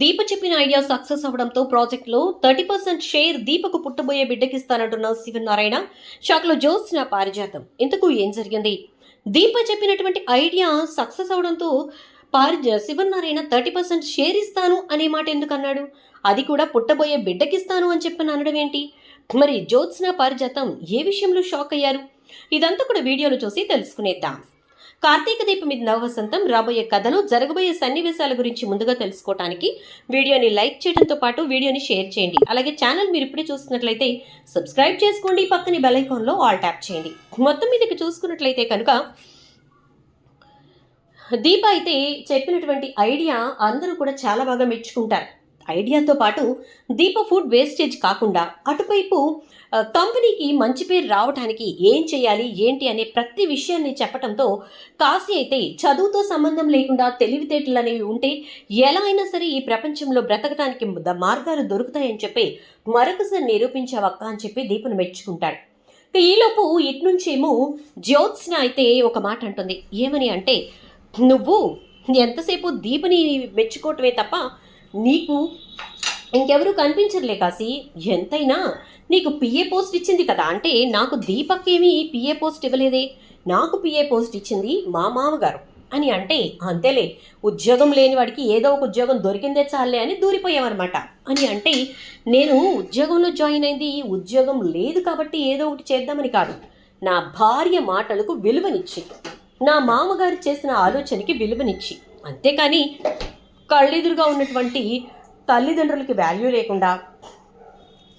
దీప చెప్పిన idea success అవడంతో ప్రాజెక్టులో థర్టీ పర్సెంట్ షేర్ దీపకు పుట్టబోయే బిడ్డకిస్తానంటున్న శివనారాయణ షాక్లో జోత్స్న పారిజాతం. ఇంతకు ఏం జరిగింది? దీప చెప్పినటువంటి ఐడియా సక్సెస్ అవడంతో పారిజ శివనారాయణ థర్టీ పర్సెంట్ షేర్ ఇస్తాను అనే మాట ఎందుకు అన్నాడు అది కూడా పుట్టబోయే బిడ్డకిస్తాను అని చెప్పని అనడం ఏంటి? మరి జ్యోత్స్న పారిజాతం ఏ విషయంలో షాక్ అయ్యారు? ఇదంతా కూడా వీడియోలు చూసి తెలుసుకునేద్దాం. కార్తీక దీపం మీద నవవసంతం రాబోయే కథలు జరగబోయే సన్నివేశాల గురించి ముందుగా తెలుసుకోవడానికి వీడియోని లైక్ చేయడంతో పాటు వీడియోని షేర్ చేయండి. అలాగే ఛానల్ మీరు ఇప్పుడే చూస్తున్నట్లయితే సబ్స్క్రైబ్ చేసుకోండి పక్కని బెలైకాన్లో ఆల్ ట్యాప్ చేయండి. మొత్తం మీదకి చూసుకున్నట్లయితే కనుక దీప అయితే చెప్పినటువంటి ఐడియా అందరూ కూడా చాలా బాగా మెచ్చుకుంటారు. ఐడియాతో పాటు దీప ఫుడ్ వేస్టేజ్ కాకుండా అటువైపు కంపెనీకి మంచి పేరు రావడానికి ఏం చేయాలి ఏంటి అనే ప్రతి విషయాన్ని చెప్పడంతో కాశీ అయితే చదువుతో సంబంధం లేకుండా తెలివితేటలు అనేవి ఉంటే ఎలా అయినా సరే ఈ ప్రపంచంలో బ్రతకడానికి ద- మార్గాలు దొరుకుతాయని చెప్పి మరొకసారి నిరూపించావక్క అని చెప్పి దీపను మెచ్చుకుంటాడు. ఈలోపు ఇట్నుంచేమో జ్యోత్స్న అయితే ఒక మాట అంటుంది. ఏమని అంటే నువ్వు ఎంతసేపు దీపని మెచ్చుకోవటమే తప్ప నీకు ఇంకెవరూ కనిపించరులే కాసి ఎంతైనా నీకు పిఏ పోస్ట్ ఇచ్చింది కదా. అంటే నాకు దీపక్కేమీ పిఏ పోస్ట్ ఇవ్వలేదే. నాకు పిఏ పోస్ట్ ఇచ్చింది మా మామగారు. అని అంటే అంతేలే. ఉద్యోగం లేని వాడికి ఏదో ఒక ఉద్యోగం దొరికిందే చాలే అని దూరిపోయామన్నమాట. అని అంటే నేను ఉద్యోగంలో జాయిన్ అయింది. ఉద్యోగం లేదు కాబట్టి ఏదో ఒకటి చేద్దామని కాదు. నా భార్య మాటలకు విలువనిచ్చి నా మామగారు చేసిన ఆలోచనకి విలువనిచ్చి అంతేకాని కళ్ళెదురుగా ఉన్నటువంటి తల్లిదండ్రులకి వాల్యూ లేకుండా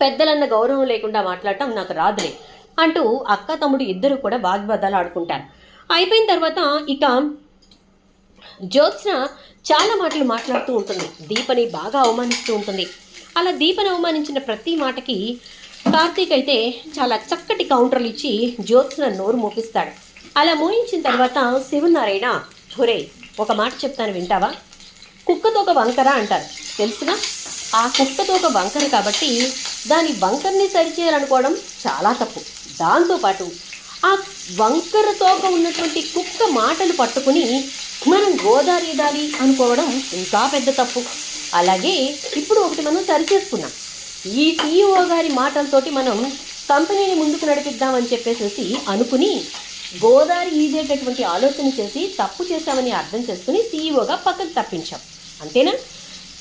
పెద్దలన్న గౌరవం లేకుండా మాట్లాడటం నాకు రాదులే అంటూ అక్క తమ్ముడు ఇద్దరు కూడా వాగ్వాదాలు ఆడుకుంటారు. అయిపోయిన తర్వాత ఇక జ్యోత్స్న చాలా మాటలు మాట్లాడుతూ ఉంటుంది. దీపని బాగా అవమానిస్తూ ఉంటుంది. అలా దీపని అవమానించిన ప్రతి మాటకి కార్తీక్ అయితే చాలా చక్కటి కౌంటర్లు ఇచ్చి జ్యోత్స్న నోరు మూపిస్తాడు. అలా మోయించిన తర్వాత శివనారాయణ హురే ఒక మాట చెప్తాను వింటావా? కుక్కతో ఒక వంకర అంటారు. తెలుసునా? ఆ కుక్కతో ఒక వంకర కాబట్టి దాని వంకర్ని సరిచేయాలనుకోవడం చాలా తప్పు. దాంతోపాటు ఆ వంకర తోక ఉన్నటువంటి కుక్క మాటలు పట్టుకుని మనం గోదావరి దారి అనుకోవడం ఇంకా పెద్ద తప్పు. అలాగే ఇప్పుడు ఒకటి మనం సరిచేసుకున్నాం ఈ సీఈఓ గారి మాటలతోటి మనం కంపెనీని ముందుకు నడిపిద్దామని చెప్పేసి అనుకుని గోదావరి ఈదేటటువంటి ఆలోచన చేసి తప్పు చేశామని అర్థం చేసుకుని సీఈఓగా పక్కకు తప్పించాం. అంతేనా?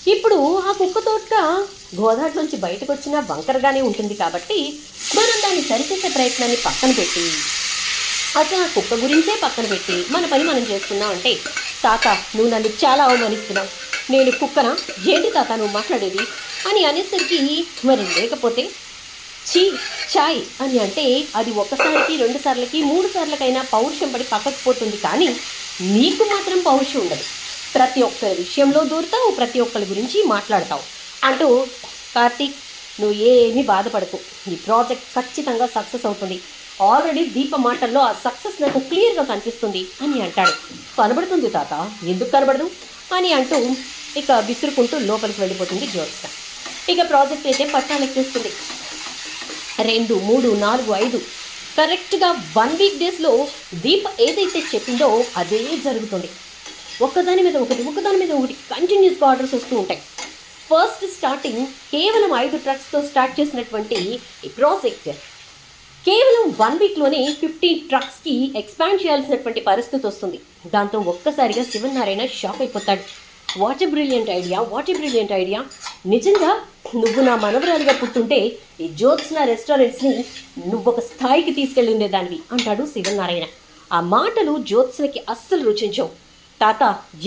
ఇప్పుడు ఆ కుక్క తోట గోదావరి నుంచి బయటకు వచ్చిన వంకరగానే ఉంటుంది కాబట్టి మనం దాన్ని సరిచేసే ప్రయత్నాన్ని పక్కన పెట్టి అసలు ఆ కుక్క గురించే పక్కన పెట్టి మన పని మనం చేసుకున్నాం అంటే తాత నువ్వు నన్ను చాలా అవమానిస్తున్నావు. నేను కుక్కనా? ఏంటి తాత నువ్వు మాట్లాడేది? అని అనేసరికి మరి లేకపోతే చీ చాయ్ అని అంటే అది ఒకసారికి రెండు సార్లకి మూడు సార్లకైనా పౌరుషం పడి పక్కకు పోతుంది కానీ నీకు మాత్రం పౌరుషం ఉండదు. ప్రతి ఒక్కరి విషయంలో దూరుతావు ప్రతి ఒక్కరి గురించి మాట్లాడతావు. అంటూ కార్తీక్ నువ్వు ఏమీ బాధపడకు. ఈ ప్రాజెక్ట్ ఖచ్చితంగా సక్సెస్ అవుతుంది. ఆల్రెడీ దీప మాటల్లో ఆ సక్సెస్ నాకు క్లియర్గా కనిపిస్తుంది అని అంటాడు. కనబడుతుంది తాత. ఎందుకు కనబడదు? అని అంటూ ఇక విసురుకుంటూ లోపలికి వెళ్ళిపోతుంది జ్యోత్స్న. ఇక ప్రాజెక్ట్ అయితే పట్టాలెక్కిస్తుంది రెండు మూడు నాలుగు ఐదు. కరెక్ట్గా వన్ వీక్ డేస్లో దీప ఏదైతే చెప్పిందో అదే జరుగుతుంది. ఒక్కదాని మీద ఒకటి ఒకదాని మీద ఒకటి కంటిన్యూస్గా ఆర్డర్స్ వస్తూ ఉంటాయి. ఫస్ట్ స్టార్టింగ్ కేవలం ఐదు ట్రక్స్తో స్టార్ట్ చేసినటువంటి ఈ ప్రాజెక్ట్ కేవలం వన్ వీక్లోనే ఫిఫ్టీ ట్రక్స్కి ఎక్స్పాండ్ చేయాల్సినటువంటి పరిస్థితి వస్తుంది. దాంతో ఒక్కసారిగా శివనారాయణ షాక్ అయిపోతాడు. What a brilliant idea what a brilliant idea నిజంగా నువ్వు నా మనవరాలిగా పుట్టుంటే ఈ జ్యోత్స్న రెస్టారెంట్స్ని నువ్వు ఒక స్థాయికి తీసుకెళ్ళి ఉండేదానివి అంటాడు శివనారాయణ. ఆ మాటలు జ్యోత్స్నకి అస్సలు రుచించవు. తాత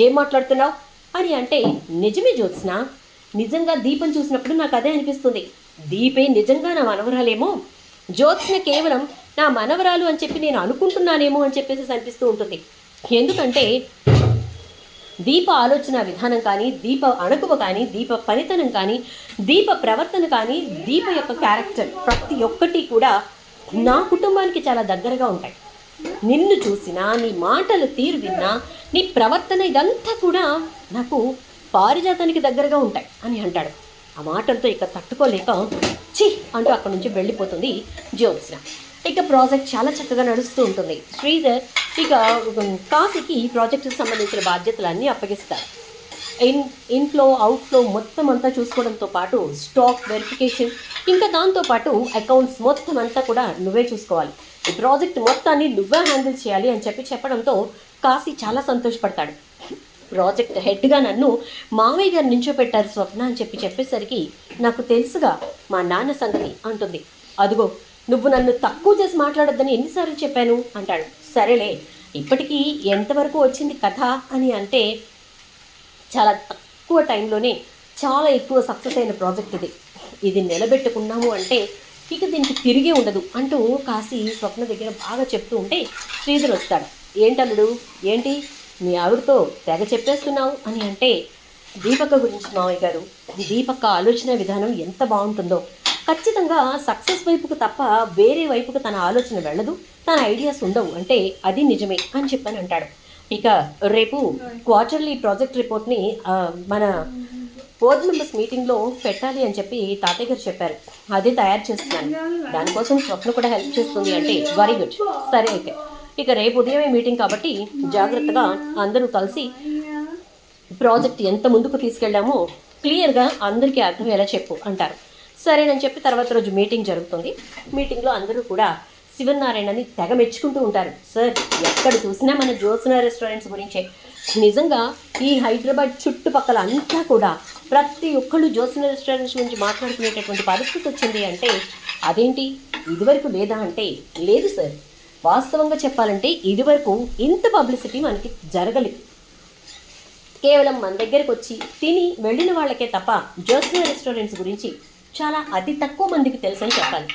ఏం మాట్లాడుతున్నావు? అని అంటే నిజమే జ్యోత్స్న. నిజంగా దీపం చూసినప్పుడు నాకు అదే అనిపిస్తుంది. దీపే నిజంగా నా మనవరాలేమో? జ్యోత్స్న కేవలం నా మనవరాలు అని చెప్పి నేను అనుకుంటున్నానేమో అని చెప్పేసి అనిపిస్తూ ఉంటుంది. ఎందుకంటే దీప ఆలోచన విధానం కానీ దీప అణకువ కానీ దీప పనితనం కానీ దీప ప్రవర్తన కానీ దీప యొక్క క్యారెక్టర్ ప్రతి ఒక్కటి కూడా నా కుటుంబానికి చాలా దగ్గరగా ఉంటాయి. నిన్ను చూసినా నీ మాటలు తీరు విన్నా నీ ప్రవర్తన ఇదంతా కూడా నాకు పారిజాతానికి దగ్గరగా ఉంటాయి అని అంటాడు. ఆ మాటలతో ఇక తట్టుకోలేక చి అంటూ అక్కడి నుంచి వెళ్ళిపోతుంది జ్యోత్స్న. ఇక ప్రాజెక్ట్ చాలా చక్కగా నడుస్తూ ఉంటుంది. శ్రీధర్ ఇక కాశీకి ఈ ప్రాజెక్టుకి సంబంధించిన బాధ్యతలన్నీ అప్పగిస్తారు. ఇన్ ఇన్ఫ్లో అవుట్ఫ్లో మొత్తం అంతా చూసుకోవడంతో పాటు స్టాక్ వెరిఫికేషన్ ఇంకా దాంతోపాటు అకౌంట్స్ మొత్తం అంతా కూడా నువ్వే చూసుకోవాలి. ప్రాజెక్ట్ మొత్తాన్ని నువ్వే హ్యాండిల్ చేయాలి అని చెప్పి చెప్పడంతో కాశీ చాలా సంతోషపడతాడు. ప్రాజెక్ట్ హెడ్గా నన్ను మామయ్య గారు నించోపెట్టారు స్వప్న అని చెప్పి చెప్పేసరికి నాకు తెలుసుగా మా నాన్న సంగతి అంటుంది. అదిగో నువ్వు నన్ను తక్కువ చేసి మాట్లాడొద్దని ఎన్నిసార్లు చెప్పాను? అంటాడు. సరేలే ఇప్పటికీ ఎంతవరకు వచ్చింది కథ అని అంటే చాలా తక్కువ టైంలోనే చాలా ఎక్కువ సక్సెస్ అయిన ప్రాజెక్ట్ ఇది. ఇది నిలబెట్టుకున్నాము అంటే ఇక దీనికి తిరిగే ఉండదు అంటూ కాశీ స్వప్న దగ్గర బాగా చెప్తూ ఉంటే శ్రీధర్ వస్తాడు. ఏంటల్లుడు ఏంటి? మీ ఆవిడతో తెగ చెప్పేస్తున్నావు? అని అంటే దీపక గురించి మావయ్య గారు దీపక ఆలోచన విధానం ఎంత బాగుంటుందో. ఖచ్చితంగా సక్సెస్ వైపుకు తప్ప వేరే వైపుకు తన ఆలోచన వెళ్ళదు తన ఐడియాస్ ఉండవు అంటే అది నిజమే అని చెప్పని అంటాడు. ఇక రేపు క్వార్టర్లీ ప్రాజెక్ట్ రిపోర్ట్ని మన బోర్డు మెంబర్స్ మీటింగ్లో పెట్టాలి అని చెప్పి తాతయ్య గారు చెప్పారు. అదే తయారు చేస్తున్నాను. దానికోసం స్వప్న కూడా హెల్ప్ చేస్తుంది అంటే వెరీ గుడ్ సరే అయితే. ఇక రేపు ఉదయమే మీటింగ్ కాబట్టి జాగ్రత్తగా అందరూ కలిసి ప్రాజెక్ట్ ఎంత ముందుకు తీసుకెళ్ళామో క్లియర్గా అందరికీ అర్థమయ్యేలా చెప్పు అంటారు. సరేనని చెప్పి తర్వాత రోజు మీటింగ్ జరుగుతుంది. మీటింగ్లో అందరూ కూడా శివనారాయణని తెగ మెచ్చుకుంటూ ఉంటారు. సార్ ఎక్కడ చూసినా మన జ్యోత్స్న రెస్టారెంట్స్ గురించే. నిజంగా ఈ హైదరాబాద్ చుట్టుపక్కల అంతా కూడా ప్రతి ఒక్కళ్ళు జోసిన రెస్టారెంట్స్ నుంచి మాట్లాడుకునేటటువంటి పరిస్థితి వచ్చింది అంటే అదేంటి? ఇదివరకు లేదా అంటే లేదు సార్. వాస్తవంగా చెప్పాలంటే ఇదివరకు ఇంత పబ్లిసిటీ మనకి జరగలేదు. కేవలం మన దగ్గరకు వచ్చి తిని వెళ్ళిన వాళ్ళకే తప్ప జోసిన రెస్టారెంట్స్ గురించి చాలా అతి తక్కువ మందికి తెలుసని చెప్పాలి.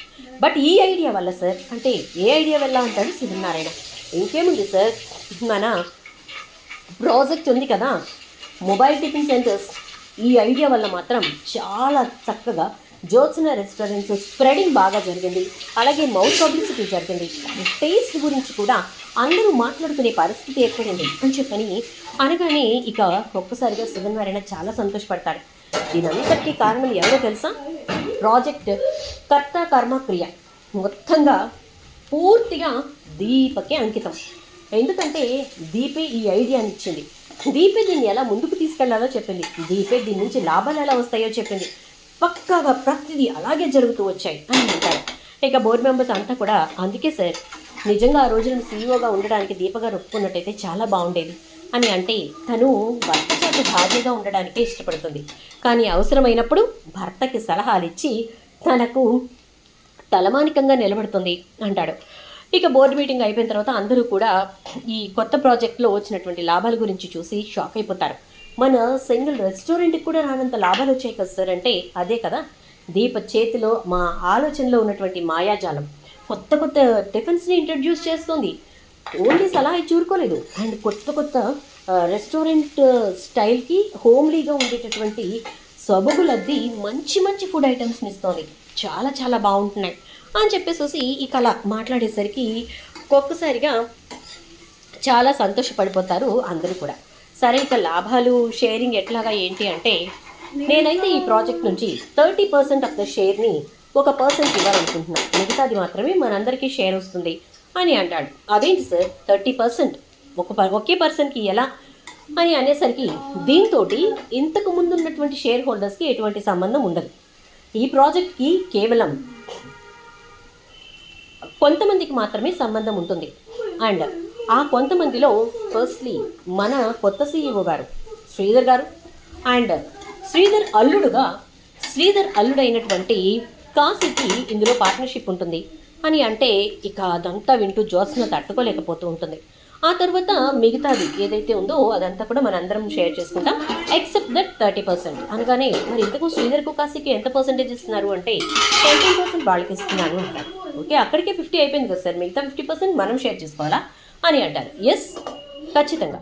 బట్ ఈ ఐడియా వల్ల సార్ అంటే ఏ ఐడియా వల్ల అంటారు? సిద్ధినారాయణ. ఇంకేముంది సార్? మన ప్రాజెక్ట్ ఉంది కదా. Mobile tiffin centres. ఈ ఐడియా వల్ల మాత్రం చాలా చక్కగా జ్యోత్స్న రెస్టారెంట్స్ స్ప్రెడింగ్ బాగా జరిగింది. అలాగే మౌత్ పబ్లిసిటీ జరిగింది. టేస్ట్ గురించి కూడా అందరూ మాట్లాడుకునే పరిస్థితి ఏర్పడింది అని చెప్పని అనగానే ఇక ఒక్కసారిగా శివనారాయణ చాలా సంతోషపడతాడు. దీనంతటికీ కారణం ఎవరో తెలుసా? ప్రాజెక్ట్ కర్త కర్మ క్రియ. మొత్తంగా పూర్తిగా దీపకే అంకితం. ఎందుకంటే దీపే ఈ ఐడియాని ఇచ్చింది. దీపే దీన్ని ఎలా ముందుకు తీసుకెళ్ళాలో చెప్పింది. దీపే దీని నుంచి లాభాలు ఎలా వస్తాయో చెప్పింది. పక్కాగా ప్రతిదీ అలాగే జరుగుతూ వచ్చాయి అని అంటారు. ఇక బోర్డు మెంబర్స్ అంతా కూడా అందుకే సార్ నిజంగా ఆ రోజున సీఈఓగా ఉండడానికి దీపగా ఒప్పుకున్నట్టయితే చాలా బాగుండేది అని అంటే తను భర్త చేత భార్యగా ఉండడానికే ఇష్టపడుతుంది. కానీ అవసరమైనప్పుడు భర్తకి సలహాలు ఇచ్చి తనకు తలమానికంగా నిలబడుతుంది అంటాడు. ఇక బోర్డు మీటింగ్ అయిపోయిన తర్వాత అందరూ కూడా ఈ కొత్త ప్రాజెక్ట్లో వచ్చినటువంటి లాభాల గురించి చూసి షాక్ అయిపోతారు. మన సింగిల్ రెస్టారెంట్కి కూడా రానంత లాభాలు వచ్చాయి కదా సార్ అంటే అదే కదా. దీప చేతిలో మా ఆలోచనలో ఉన్నటువంటి మాయాజాలం. కొత్త కొత్త టిఫిన్స్ని ఇంట్రడ్యూస్ చేస్తుంది. ఓన్లీ సలహా చూరుకోలేదు. అండ్ కొత్త కొత్త రెస్టారెంట్ స్టైల్కి హోమ్లీగా ఉండేటటువంటి సొబగులద్ది మంచి మంచి ఫుడ్ ఐటమ్స్ని ఇస్తుంది. చాలా చాలా బాగుంటున్నాయి. అని చెప్పేసి ఈ కళ మాట్లాడేసరికి ఒక్కొక్కసారిగా చాలా సంతోషపడిపోతారు అందరూ కూడా. సరే ఇక లాభాలు షేరింగ్ ఎట్లాగా ఏంటి అంటే నేనైతే ఈ ప్రాజెక్ట్ నుంచి థర్టీ పర్సెంట్ ఆఫ్ ద షేర్ని ఒక పర్సెంట్ ఇవ్వాలనుకుంటున్నాను మిగతాది మాత్రమే మనందరికీ షేర్ వస్తుంది అని అంటాడు. అదేంటి సార్? Thirty percent? ఒక ఒకే పర్సన్కి ఎలా? అని అనేసరికి దీంతో ఇంతకు ముందు ఉన్నటువంటి షేర్ హోల్డర్స్కి ఎటువంటి సంబంధం ఉండదు. ఈ ప్రాజెక్ట్కి కేవలం కొంతమందికి మాత్రమే సంబంధం ఉంటుంది. అండ్ ఆ కొంతమందిలో ఫస్ట్లీ మన కొత్త సీఈఓ గారు శ్రీధర్ గారు. అండ్ శ్రీధర్ అల్లుడుగా శ్రీధర్ అల్లుడైనటువంటి కాశీకి ఇందులో పార్ట్నర్షిప్ ఉంటుంది. అని అంటే ఇక అదంతా వింటూ జ్యోత్స్న తట్టుకోలేకపోతూ ఉంటుంది. ఆ తర్వాత మిగతాది ఏదైతే ఉందో అదంతా కూడా మనందరం షేర్ చేసుకుంటాం. ఎక్సెప్ట్ దట్ థర్టీ పర్సెంట్ అనగానే మరి ఇంతకు శ్రీధర్కు కాశీకి ఎంత పర్సెంటేజ్ ఇస్తున్నారు అంటే ట్వంటీ పర్సెంట్ వాళ్ళకి ఇస్తున్నాను అంటారు. ఓకే అక్కడికే ఫిఫ్టీ అయిపోయింది కదా సార్. మిగతా ఫిఫ్టీ పర్సెంట్ మనం షేర్ చేసుకోవాలా? అని అంటారు. ఎస్ ఖచ్చితంగా.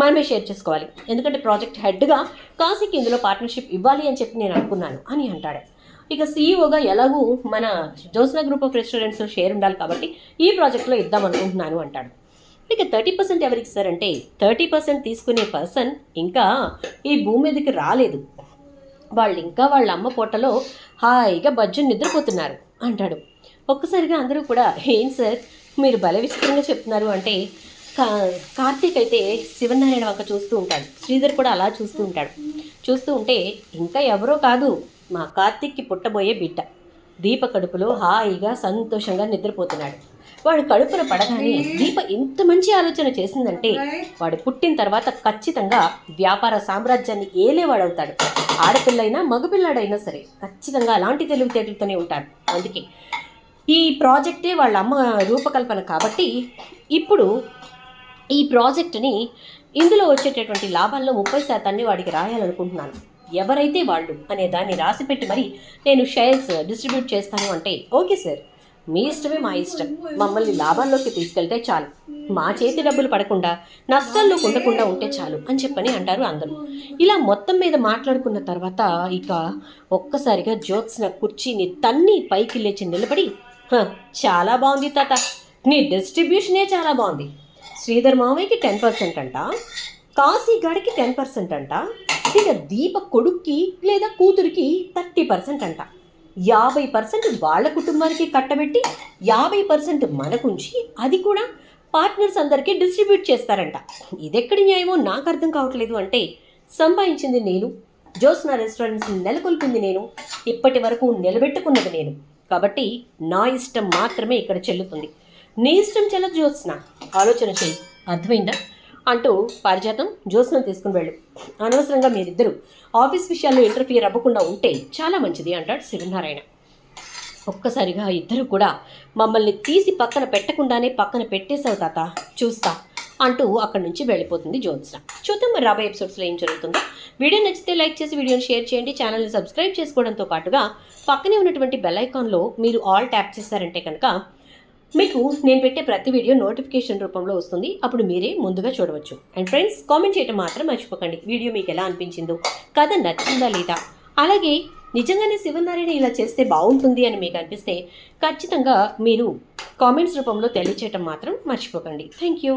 మనమే షేర్ చేసుకోవాలి. ఎందుకంటే ప్రాజెక్ట్ హెడ్గా కాశీకి ఇందులో పార్ట్నర్షిప్ ఇవ్వాలి అని చెప్పి నేను అనుకున్నాను అని అంటాడు. ఇక సీఈఓగా ఎలాగూ మన Josna group of restaurants share ఉండాలి కాబట్టి ఈ ప్రాజెక్ట్లో ఇద్దాం అనుకుంటున్నాను అంటాడు. ఇక థర్టీ పర్సెంట్ ఎవరికి ఇస్తారంటే థర్టీ పర్సెంట్ తీసుకునే పర్సన్ ఇంకా ఈ భూమి మీదకి రాలేదు. వాళ్ళు ఇంకా వాళ్ళ అమ్మ పొట్టలో హాయిగా బడ్జెట్ నిద్రపోతున్నారు అంటాడు. ఒక్కసారిగా అందరూ కూడా ఏం సార్ మీరు భలే విచిత్రంగా చెప్తున్నారు? అంటే కార్తీక్ అయితే శివనారాయణ వంక చూస్తూ ఉంటాడు. శ్రీధర్ కూడా అలా చూస్తూ ఉంటాడు. చూస్తూ ఉంటే ఇంకా ఎవరో కాదు మా కార్తీక్కి పుట్టబోయే బిడ్డ. దీప కడుపులో హాయిగా సంతోషంగా నిద్రపోతున్నాడు. వాడు కడుపున పడగానే దీప ఎంత మంచి ఆలోచన చేసిందంటే వాడు పుట్టిన తర్వాత ఖచ్చితంగా వ్యాపార సామ్రాజ్యాన్ని ఏలేవాడవుతాడు. ఆడపిల్లైనా మగపిల్లాడైనా సరే ఖచ్చితంగా అలాంటి తెలివితేటలతోనే ఉంటాడు. అందుకే ఈ ప్రాజెక్టే వాళ్ళ అమ్మ రూపకల్పన కాబట్టి ఇప్పుడు ఈ ప్రాజెక్టుని ఇందులో వచ్చేటటువంటి లాభాల్లో ముప్పై శాతాన్ని వాడికి రాయాలనుకుంటున్నాను. ఎవరైతే వాళ్ళు అనే దాన్ని రాసిపెట్టి మరి నేను షేర్స్ డిస్ట్రిబ్యూట్ చేస్తాను అంటే ఓకే సార్. మీ ఇష్టమే మా ఇష్టం. మమ్మల్ని లాభాల్లోకి తీసుకెళ్తే చాలు. మా చేతి డబ్బులు పడకుండా నష్టాల్లో ఉండకుండా ఉంటే చాలు అని చెప్పని అంటారు అందరూ. ఇలా మొత్తం మీద మాట్లాడుకున్న తర్వాత ఇక ఒక్కసారిగా జ్యోత్స్న కుర్చీని తన్ని పైకి లేచి నిలబడి చాలా బాగుంది తాత. నీ డిస్ట్రిబ్యూషనే చాలా బాగుంది. శ్రీధర్ మామయ్యకి టెన్ పర్సెంట్ అంట కాశీ గడికి టెన్ పర్సెంట్ అంట ఇక దీప కొడుక్కి లేదా కూతురికి థర్టీ పర్సెంట్ అంట. యాభై పర్సెంట్ వాళ్ళ కుటుంబానికి కట్టబెట్టి యాభై పర్సెంట్ మనకుంచి అది కూడా పార్ట్నర్స్ అందరికీ డిస్ట్రిబ్యూట్ చేస్తారంట. ఇదెక్కడి న్యాయమో నాకు అర్థం కావట్లేదు అంటే సంపాదించింది నేను జోస్నా రెస్టారెంట్స్ నెలకొల్పింది నేను ఇప్పటి వరకు నిలబెట్టుకున్నది నేను. కాబట్టి నా ఇష్టం మాత్రమే ఇక్కడ చెల్లుతుంది. నీ ఇష్టం చెల్లదు జ్యోత్స్న. ఆలోచన చేయి అర్థమైందా? అంటూ పారిజాతం జ్యోత్స్నం తీసుకుని వెళ్ళు. అనవసరంగా మీరిద్దరూ ఆఫీస్ విషయాల్లో ఇంటర్ఫియర్ అవ్వకుండా ఉంటే చాలా మంచిది అంటాడు శివనారాయణ. ఒక్కసారిగా ఇద్దరు కూడా మమ్మల్ని తీసి పక్కన పెట్టకుండానే పక్కన పెట్టేశావు తాత చూస్తా అంటూ అక్కడి నుంచి వెళ్ళిపోతుంది జ్యోత్స్న. చూద్దాం మరి రాబోయే ఎపిసోడ్స్లో ఏం జరుగుతుందో. వీడియో నచ్చితే లైక్ చేసి వీడియోని షేర్ చేయండి. ఛానల్ని సబ్స్క్రైబ్ చేసుకోవడంతో పాటుగా పక్కనే ఉన్నటువంటి బెల్ ఐకాన్లో మీరు ఆల్ ట్యాప్ చేశారంటే కనుక మీకు నేను పెట్టే ప్రతి వీడియో నోటిఫికేషన్ రూపంలో వస్తుంది. అప్పుడు మీరే ముందుగా చూడవచ్చు. అండ్ ఫ్రెండ్స్ కామెంట్ చేయడం మాత్రం మర్చిపోకండి. వీడియో మీకు ఎలా అనిపించిందో కథ నచ్చిందా లేదా? అలాగే నిజంగానే శివనారాయణ ఇలా చేస్తే బాగుంటుంది అని మీకు అనిపిస్తే ఖచ్చితంగా మీరు కామెంట్స్ రూపంలో తెలియచేయటం మాత్రం మర్చిపోకండి. Thank you